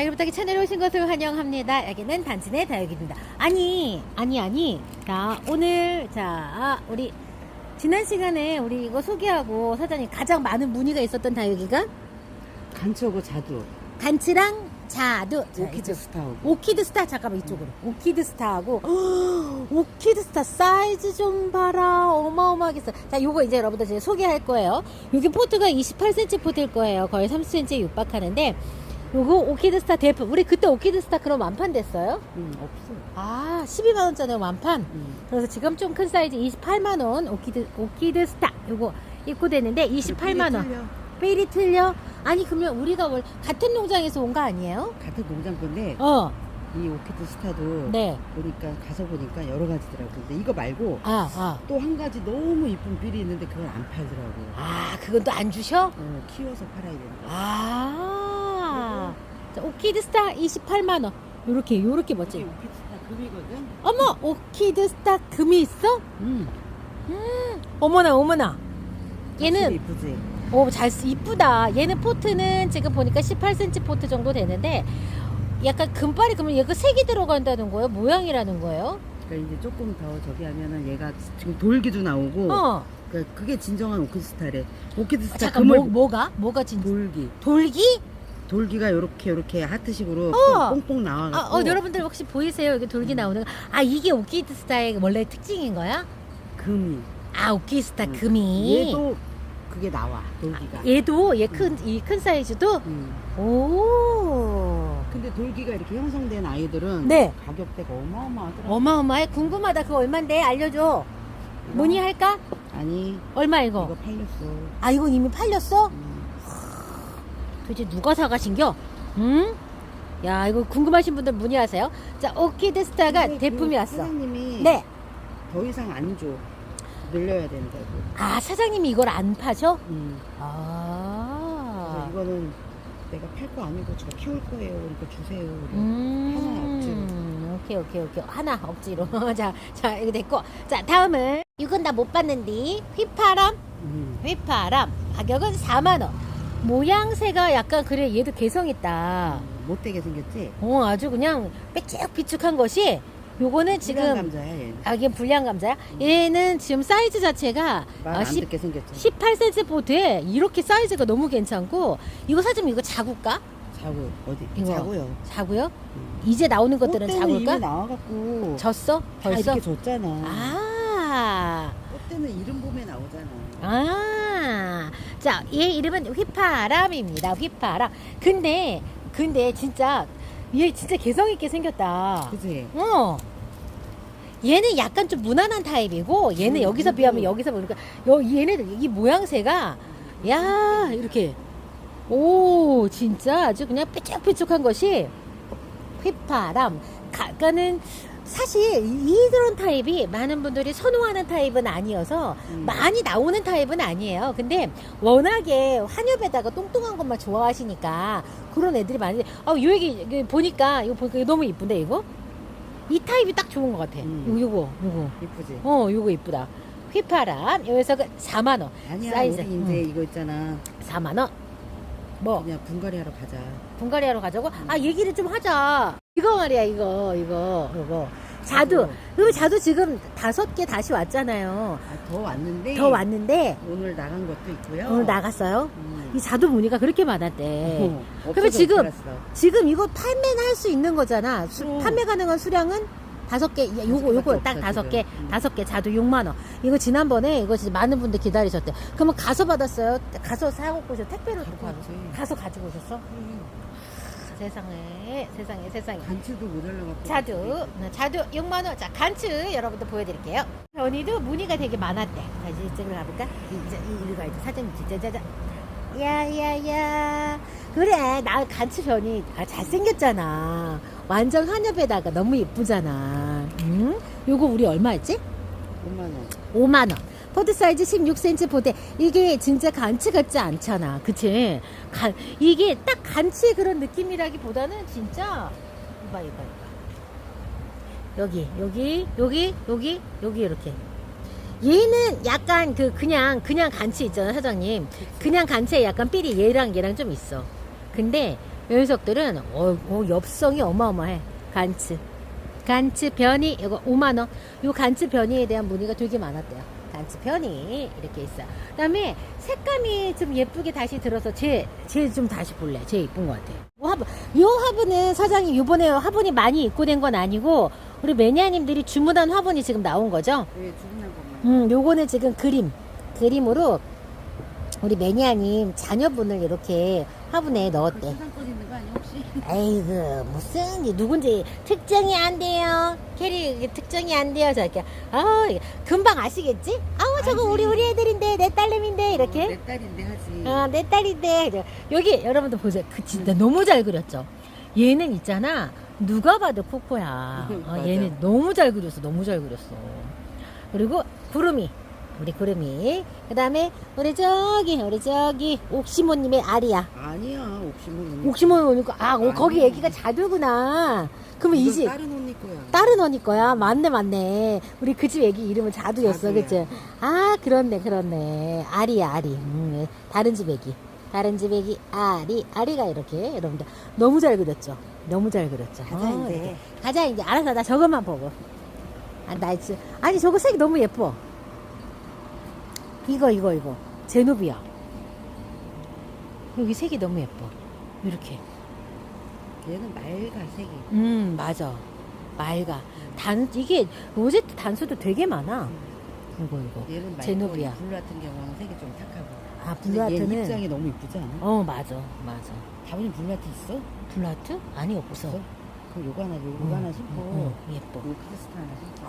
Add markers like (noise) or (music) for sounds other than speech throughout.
다이부탁이 채널에 오신 것을 환영합니다. 여기는 단신의 다육입니다. 아니, 아니, 아니. 자, 오늘, 자, 우리, 지난 시간에 우리 이거 소개하고 사장님 가장 많은 문의가 있었던 다육이가 간초고 자두 간치랑 자두. 자, 오키드 이쪽. 스타하고 오키드 스타 잠깐만 이쪽으로 오키드 스타하고 (gasps) 오키드 스타 사이즈 좀 봐라 어마어마하게 써. 자 요거 이제 여러분들 제가 소개할 거예요 여기 포트가 28cm 포트일 거예요 거의 30cm에 육박하는데 요거 오키드 스타 대표 우리 그때 오키드 스타 그럼 완판 됐어요? 음, 없어 아 12만 원짜리 완판 음. 그래서 지금 좀 큰 사이즈 28만 원 오키드 오키드 스타 요거 입고됐는데 28만원 삘이 틀려? 아니 그러면 우리가 월 같은 농장에서 온 거 아니에요? 같은 농장 건데 어 이 오키드 스타도 네. 보니까 가서 보니까 여러 가지더라고 근데 이거 말고 아, 아. 또 한 가지 너무 이쁜 빌이 있는데 그걸 안 팔더라고 아, 그건 또 안 주셔? 어, 키워서 팔아야 되는 거 아. 자, 오키드 스타 28만원. 요렇게, 요렇게 멋지. 오키드 스타 금이거든 어머! 오키드 스타 금이 있어? 음. 어머나, 어머나. 확실히 얘는, 이쁘지 오, 잘, 쓰- 이쁘다. 얘는 포트는 지금 보니까 18cm 포트 정도 되는데, 약간 금발이 그러면 얘가 색이 들어간다는 거예요? 모양이라는 거예요? 그러니까 이제 조금 더 저기 하면은 얘가 지금 돌기도 나오고 어. 그러니까 그게 진정한 오키드 스타래 오키드 아, 스타 잠깐, 금을 뭐, 뭐가? 뭐가 진짜? 돌기 돌기? 돌기가 요렇게 요렇게 하트식으로 어. 뽕뽕 나와갖고 아, 어, 여러분들 혹시 보이세요? 여기 돌기 나오는 거. 아, 이게 오키드 스타의 원래 특징인 거야? 금이 아, 오키드 스타 음. 금이. 얘도 그게 나와 돌기가 얘도 얘 큰 이 큰 사이즈도 음. 오 근데 돌기가 이렇게 형성된 아이들은 네. 가격대가 어마어마하더라고 어마어마해 궁금하다 그거 얼만데 알려줘 문의할까 아니 얼마 이거 이거 팔렸어 아 이건 이미 팔렸어 음. 도대체 누가 사가신겨 응? 야 이거 궁금하신 분들 문의하세요 자 오키드 스타가 근데 대품이 그 왔어 사장님이 네 더 이상 안 줘 늘려야 된다고 아 사장님이 이걸 안 파셔 음. 그래서 아 이거는 내가 팔 거 아니고 저 키울 거예요 그러니까 주세요. 음, 오케이, 오케이, 오케이. 하나 억지로. (laughs) 자, 자, 이거 됐고. 자, 다음은, 이건 나 못 봤는데, 휘파람, 음. 휘파람. 가격은 4만 원. 모양새가 약간, 그래, 얘도 개성 있다. 못되게 생겼지? 어, 아주 그냥 빽빽비축한 것이, 요거는 지금 지금, 감자야 얘 아, 이게 불량 감자야? 얘는 지금 사이즈 자체가, 말 아, 안 10, 듣게 생겼죠 18cm 포트에 이렇게 사이즈가 너무 괜찮고, 이거 사주면 이거 자구까? 자고 어디 이거. 자고요 자구요? 음. 이제 나오는 것들은 꽃대는 이미 자구일까? 나와갖고 졌어? 다 벌써? 이렇게 줬잖아 아, 꽃대는 이름 봄에 나오잖아 아. 자, 얘 이름은 휘파람입니다. 휘파람. 근데, 근데 진짜, 얘 진짜 개성있게 생겼다. 그치? 어. 얘는 약간 좀 무난한 타입이고, 얘는 음, 여기서 그리고- 비하면 여기서 보니까, 여, 얘는 이 모양새가, 야, 이렇게. 오, 진짜 아주 그냥 삐쭉삐쭉한 것이 휘파람. 가까는 사실 이런 타입이 많은 분들이 선호하는 타입은 아니어서 음. 많이 나오는 타입은 아니에요. 근데 워낙에 환엽에다가 똥똥한 것만 좋아하시니까 그런 애들이 많이. 아, 요 얘기 보니까 이거 보니까 너무 이쁜데 이거? 이 타입이 딱 좋은 것 같아. 음. 요 요거 요거. 이쁘지? 어 요거 이쁘다. 휘파람 여기서 그 4만 원. 아니야 사이즈. 우리 이제 이거 있잖아 4만 원. 뭐 그냥 분갈이 하러 가자 분갈이 하러 가자고? 아 얘기를 좀 하자. 이거 말이야 이거 이거 이거. 자두. 그리고 자두 지금 다섯 개 다시 왔잖아요. 아, 더 왔는데 더 왔는데 오늘 나간 것도 있고요 오늘 나갔어요. 음. 이 자두 문의가 그렇게 많았대. 어, 그러면 지금 팔았어. 지금 이거 판매는 할 수 있는 거잖아. 수- 그럼. 판매 가능한 수량은 다섯 개. 야, 요거 요거 딱 없어, 다섯 지금. 개. 음. 다섯 개 자두 6만 원. 이거 지난번에 이거 진짜 많은 분들 기다리셨대. 그러면 가서 받았어요? 가서 사고 오셔 택배로 또 갖고. 왔지. 가서 가지고 오셨어? 음. 세상에 세상에 세상에. 못 올라갔고 자두, 네, 자두 6만 원. 자, 간츠 여러분들 보여드릴게요. 전이도 문의가 되게 많았대. 자, 이제 이쪽으로 가볼까? 이제 이리 가야지. 사진 짜 자자. 야야야. 그래, 나 간츠 변이 아, 잘생겼잖아. 완전 한엽에다가 너무 예쁘잖아. 응? 요거 우리 얼마였지? 5만원 5만 원. 포드 사이즈 16cm 포대. 이게 진짜 간치 같지 않잖아. 그치? 간, 이게 딱 간치 그런 느낌이라기보다는 진짜 이봐 이봐 이봐. 여기 여기 여기 여기 여기 이렇게. 얘는 약간 그 그냥 그냥 간치 있잖아 사장님. 그냥 간치에 약간 삘이 얘랑 얘랑 좀 있어. 근데 이 녀석들은 어, 어, 엽성이 어마어마해. 간츠. 간츠 변이 이거 5만 원. 요 간츠 변이에 대한 문의가 되게 많았대요. 변이 이렇게 있어요. 그 다음에 색감이 좀 예쁘게 다시 들어서 제 제 좀 다시 볼래. 제일 예쁜 것 같아요. 요 화분, 요 화분은 사장님 요번에 화분이 많이 입고된 건 아니고 우리 매니아님들이 주문한 화분이 지금 나온 거죠. 왜 주문한 것만. 음, 요거는 지금 그림, 그림으로 우리 매니아님 자녀분을 이렇게 화분에 넣었대. 에이그 무슨 이 누군지 특정이 안 돼요. 캐리 특정이 안 돼요. 저렇게 아 금방 아시겠지? 아우 저거 알지. 우리 우리 애들인데 내 딸내미인데 이렇게. 어, 내 딸인데 하지. 아, 내 딸인데. 여기 여러분들 보세요. 그 진짜 너무 잘 그렸죠. 얘는 있잖아. 누가 봐도 코코야. (laughs) 어, 맞아. 얘는 너무 잘 그렸어. 너무 잘 그렸어. 그리고 구름이. 우리 구름이. 그 다음에 우리 저기, 우리 저기, 옥시모님의 아리야. 아니야 옥시몬. 옥시모 오니까, 아, 어, 거기 아니야. 애기가 자두구나. 그러면 이 집. 다른 언니 거야. 다른 언니 거야. 맞네, 맞네. 우리 그 집 애기 이름은 자두였어, 자두야. 그치? 아, 그렇네, 그렇네. 아리야, 아리. 음, 다른 집 애기. 다른 집 애기, 아리. 아리가 이렇게, 여러분들. 너무 잘 그렸죠? 너무 잘 그렸죠? 가자, 어, 이제. 이렇게. 가자, 이제. 알았어, 나 저것만 보고. 아, 나, 지- 아니, 저거 색이 너무 예뻐. 이거, 이거, 이거. 제노비야. 여기 색이 너무 예뻐. 이렇게. 얘는 맑아 색이. 음, 맞아. 맑아. 단, 이게, 로제트 단수도 되게 많아. 이거, 이거. 얘는 제노비아. 이 블루 같은 경우는 색이 좀 탁하고. 아, 근데 얘 블루아트는. 입장이 너무 이쁘지 않아? 어, 맞아. 맞아. 다분히 블루 아트 있어? 블루아트? 아니, 없어. 그럼 요거 하나 요거 응, 하나 신고 응, 응, 예뻐. 요 크리스탈 하나 신고.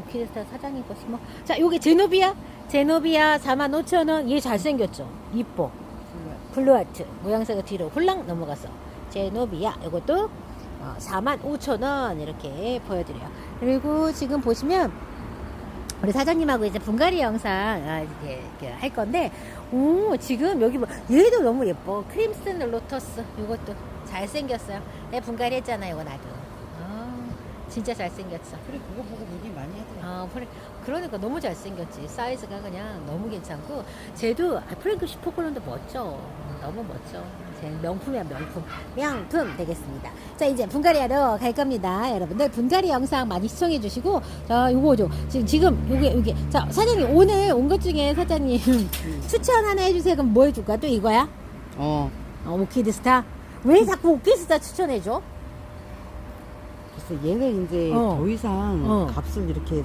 오키데스타 사장님 거 심어. 자, 요게 제노비아. 제노비아 45,000원. 얘 잘생겼죠? 이뻐. 블루 아트. 블루아트. 모양새가 뒤로 훌랑 넘어갔어. 제노비아. 요것도 어, 45,000원. 이렇게 보여드려요. 그리고 지금 보시면 우리 사장님하고 이제 분갈이 영상 아, 이렇게, 할 건데, 오, 지금 여기 뭐, 얘도 너무 예뻐. 크림슨 로터스. 요것도 잘생겼어요. 내 분갈이 했잖아, 요거 나도. 아, 진짜 잘생겼어. 그래 그거 보고 문의 많이 하더라. 아, 프랭, 그러니까 너무 잘생겼지. 사이즈가 그냥 너무 괜찮고, 쟤도, 아, 프랭크 슈퍼클론도 멋져. 너무 멋져. 제 명품이야, 명품. 명품 되겠습니다. 자, 이제 분갈이 하러 갈 겁니다. 여러분들, 분갈이 영상 많이 시청해 주시고, 자, 요거죠. 지금, 지금, 요게, 요게. 자, 사장님, 오늘 온 것 중에 사장님 추천 하나 해 주세요. 그럼 뭐 해줄까? 또 이거야? 어. 어, 오키드 스타? 왜 자꾸 오키드 스타 추천해 줘? 글쎄 얘는 이제 어. 더 이상 어. 값을 이렇게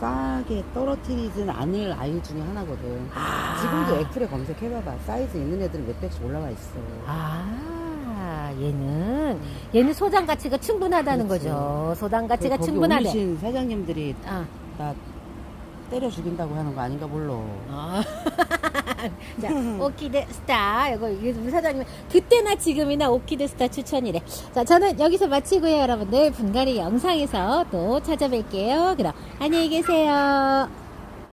싸게 떨어뜨리진 않을 아이 중에 하나거든. 아. 지금도 애플에 검색해봐봐. 사이즈 있는 애들은 몇 백씩 올라와 있어. 아, 얘는 얘는 소장 가치가 충분하다는 그렇지. 거죠. 소장 가치가 거기 충분하네. 오신 사장님들이 아, 나 때려 죽인다고 하는 거 아닌가 몰라. 아. (laughs) (laughs) 자, 오키드 스타. 이거 우리 사장님 그때나 지금이나 오키드 스타 추천이래. 자, 저는 여기서 마치고요, 여러분들. 분갈이 영상에서 또 찾아뵐게요. 그럼 안녕히 계세요.